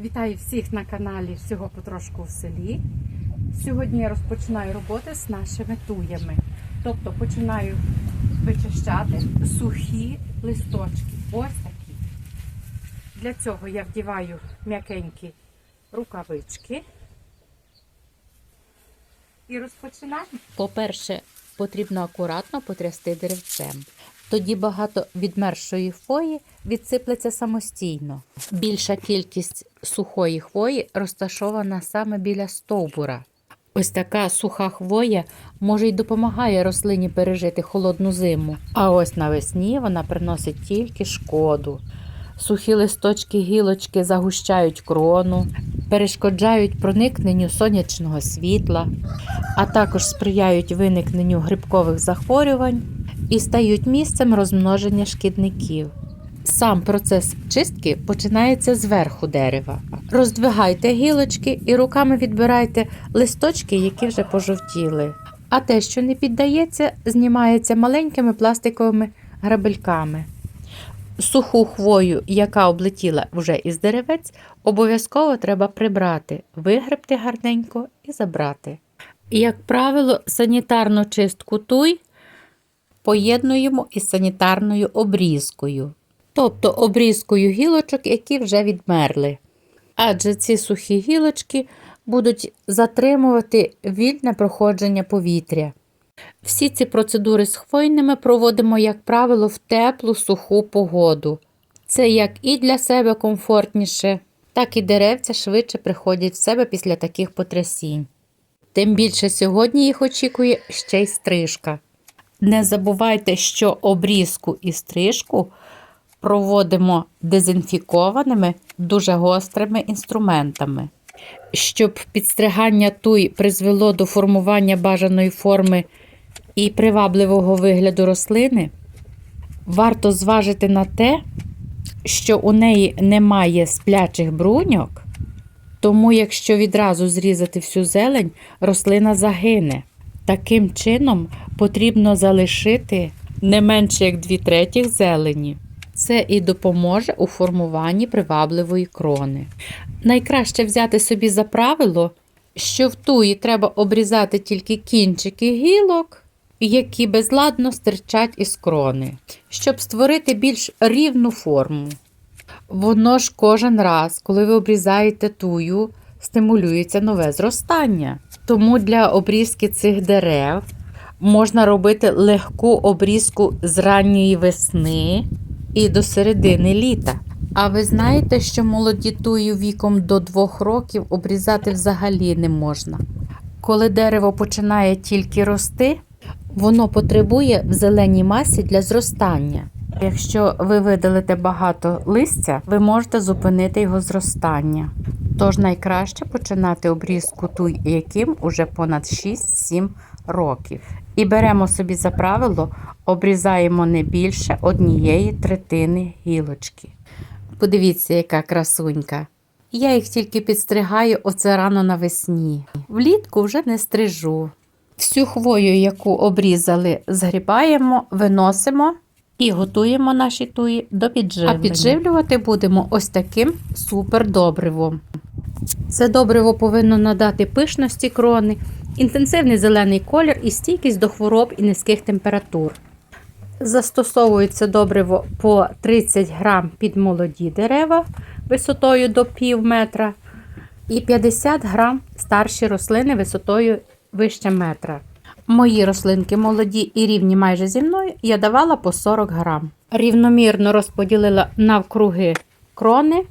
Вітаю всіх на каналі Всього потрошку в селі. Сьогодні я розпочинаю роботи з нашими туями. Тобто починаю вичищати сухі листочки. Ось такі. Для цього я вдіваю м'якенькі рукавички. І розпочинаємо. По-перше, потрібно акуратно потрясти деревцем. Тоді багато відмершої хвої відсиплеться самостійно. Більша кількість сухої хвої розташована саме біля стовбура. Ось така суха хвоя може й допомагає рослині пережити холодну зиму. А ось навесні вона приносить тільки шкоду. Сухі листочки гілочки загущають крону, перешкоджають проникненню сонячного світла, а також сприяють виникненню грибкових захворювань і стають місцем розмноження шкідників. Сам процес чистки починається зверху дерева. Роздвигайте гілочки і руками відбирайте листочки, які вже пожовтіли. А те, що не піддається, знімається маленькими пластиковими грабельками. Суху хвою, яка облетіла вже із деревець, обов'язково треба прибрати, вигребти гарненько і забрати. Як правило, санітарну чистку туй поєднуємо із санітарною обрізкою, тобто обрізкою гілочок, які вже відмерли. Адже ці сухі гілочки будуть затримувати вільне проходження повітря. Всі ці процедури з хвойними проводимо, як правило, в теплу суху погоду. Це як і для себе комфортніше, так і деревця швидше приходять в себе після таких потрясінь. Тим більше сьогодні їх очікує ще й стрижка. Не забувайте, що обрізку і стрижку проводимо дезінфікованими, дуже гострими інструментами. Щоб підстригання туй призвело до формування бажаної форми і привабливого вигляду рослини, варто зважити на те, що у неї немає сплячих бруньок, тому якщо відразу зрізати всю зелень, рослина загине. Таким чином потрібно залишити не менше як дві третіх зелені. Це і допоможе у формуванні привабливої крони. Найкраще взяти собі за правило, що в туї треба обрізати тільки кінчики гілок, які безладно стирчать із крони, щоб створити більш рівну форму. Воно ж кожен раз, коли ви обрізаєте тую, стимулюється нове зростання. Тому для обрізки цих дерев можна робити легку обрізку з ранньої весни і до середини літа. А ви знаєте, що молоді туї віком до 2 років обрізати взагалі не можна. Коли дерево починає тільки рости, воно потребує в зеленій масі для зростання. Якщо ви видалите багато листя, ви можете зупинити його зростання. Тож найкраще починати обрізку туй, яким уже понад 6-7 років. І беремо собі за правило, обрізаємо не більше однієї третини гілочки. Подивіться, яка красунька. Я їх тільки підстригаю оце рано навесні. Влітку вже не стрижу. Всю хвою, яку обрізали, згрібаємо, виносимо і готуємо наші туї до підживлення. А підживлювати будемо ось таким супердобривом. Це добриво повинно надати пишності крони, інтенсивний зелений колір і стійкість до хвороб і низьких температур. Застосовується добриво по 30 грам під молоді дерева висотою до пів метра і 50 грам старші рослини висотою вище метра. Мої рослинки молоді і рівні майже зі мною я давала по 40 грам. Рівномірно розподілила навкруги крони.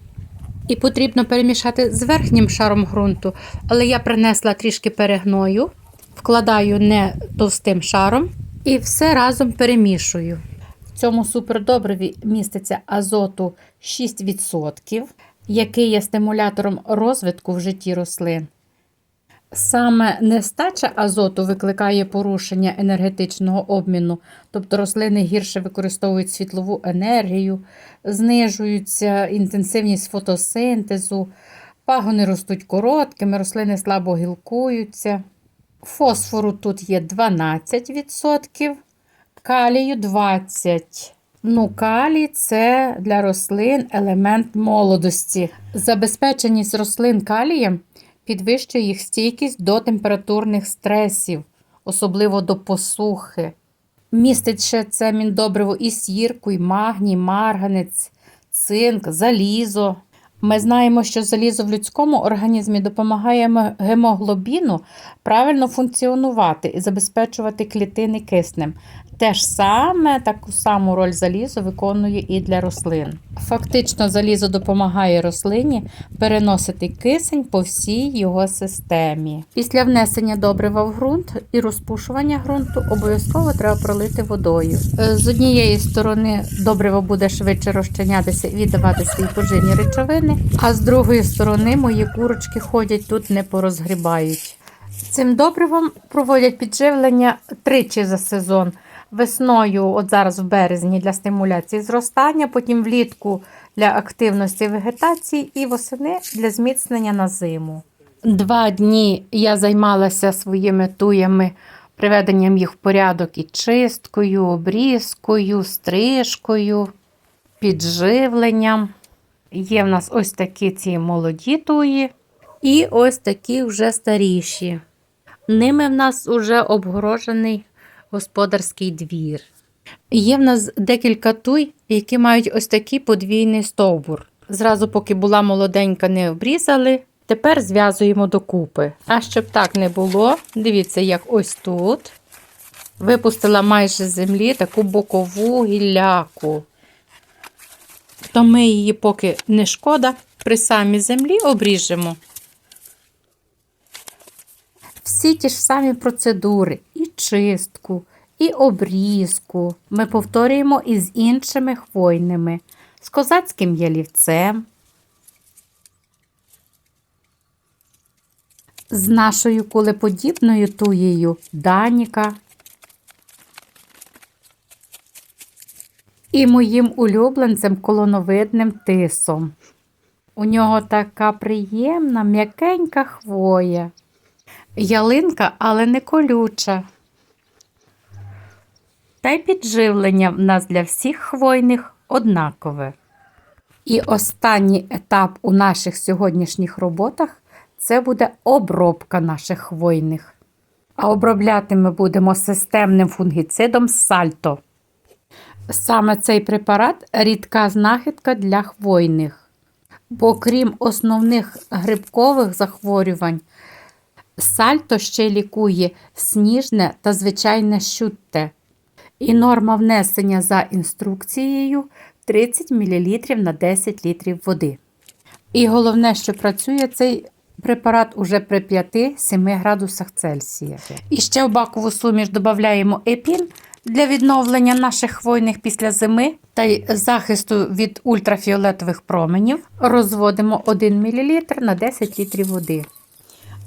І потрібно перемішати з верхнім шаром ґрунту, але я принесла трішки перегною, вкладаю не товстим шаром і все разом перемішую. В цьому супердобриві міститься азоту 6%, який є стимулятором розвитку в житті рослин. Саме нестача азоту викликає порушення енергетичного обміну, тобто рослини гірше використовують світлову енергію, знижується інтенсивність фотосинтезу, пагони ростуть короткими, рослини слабо гілкуються. Фосфору тут є 12%, калію 20%. Ну, калій це для рослин елемент молодості. Забезпеченість рослин калієм підвищує їх стійкість до температурних стресів, особливо до посухи. Містить ще це міндобриво і сірку, і магній, марганець, цинк, залізо. Ми знаємо, що залізо в людському організмі допомагає гемоглобіну правильно функціонувати і забезпечувати клітини киснем. Те ж саме таку саму роль залізо виконує і для рослин. Фактично, залізо допомагає рослині переносити кисень по всій його системі. Після внесення добрива в ґрунт і розпушування ґрунту обов'язково треба пролити водою. Е, З однієї сторони добриво буде швидше розчинятися і віддавати свої поживні речовини, а з другої сторони мої курочки ходять тут не порозгрібають. Цим добривом проводять підживлення тричі за сезон. Весною, от зараз в березні, для стимуляції зростання, потім влітку для активності вегетації і восени для зміцнення на зиму. Два дні я займалася своїми туями, приведенням їх в порядок і чисткою, обрізкою, стрижкою, підживленням. Є в нас ось такі ці молоді туї, і ось такі вже старіші. Ними в нас уже обгорожений господарський двір. Є в нас декілька туй, які мають ось такий подвійний стовбур. Зразу, поки була молоденька, не обрізали. Тепер зв'язуємо докупи. А щоб так не було, дивіться, як ось тут. Випустила майже землі таку бокову гілляку. То ми її, поки не шкода, при самій землі обріжемо. Всі ті ж самі процедури, і чистку, і обрізку ми повторюємо із іншими хвойними, з козацьким ялівцем, з нашою кулеподібною туєю Даніка. І моїм улюбленцем колоновидним тисом. У нього така приємна, м'якенька хвоя. Ялинка, але не колюча. Та й підживлення в нас для всіх хвойних однакове. І останній етап у наших сьогоднішніх роботах це буде обробка наших хвойних. А обробляти ми будемо системним фунгіцидом сальто. Саме цей препарат рідка знахідка для хвойних. Бо крім основних грибкових захворювань, Сальто ще лікує сніжне та звичайне щутте. І норма внесення за інструкцією 30 мл на 10 літрів води. І головне, що працює цей препарат уже при 5-7 градусах Цельсія. І ще в бакову суміш додаємо епін для відновлення наших хвойних після зими та захисту від ультрафіолетових променів. Розводимо 1 мл на 10 літрів води.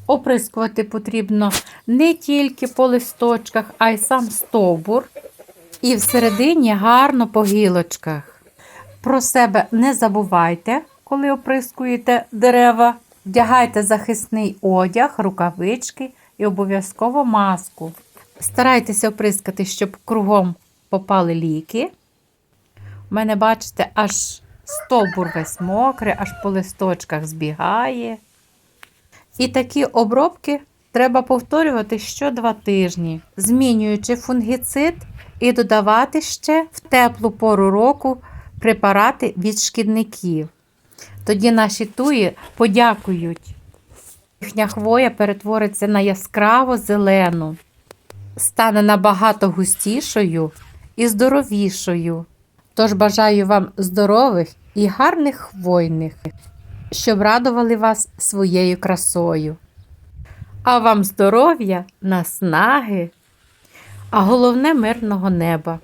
Оприскувати потрібно не тільки по листочках, а й сам стовбур. І всередині гарно по гілочках. Про себе не забувайте, коли оприскуєте дерева. Вдягайте захисний одяг, рукавички і обов'язково маску. Старайтеся оприскати, щоб кругом попали ліки. У мене, бачите, аж стовбур весь мокрий, аж по листочках збігає. І такі обробки треба повторювати що два тижні, змінюючи фунгіцид і додавати ще в теплу пору року препарати від шкідників. Тоді наші туї подякують. Їхня хвоя перетвориться на яскраво зелену, стане набагато густішою і здоровішою. Тож бажаю вам здорових і гарних хвойних щоб радували вас своєю красою. А вам здоров'я, наснаги, а головне мирного неба.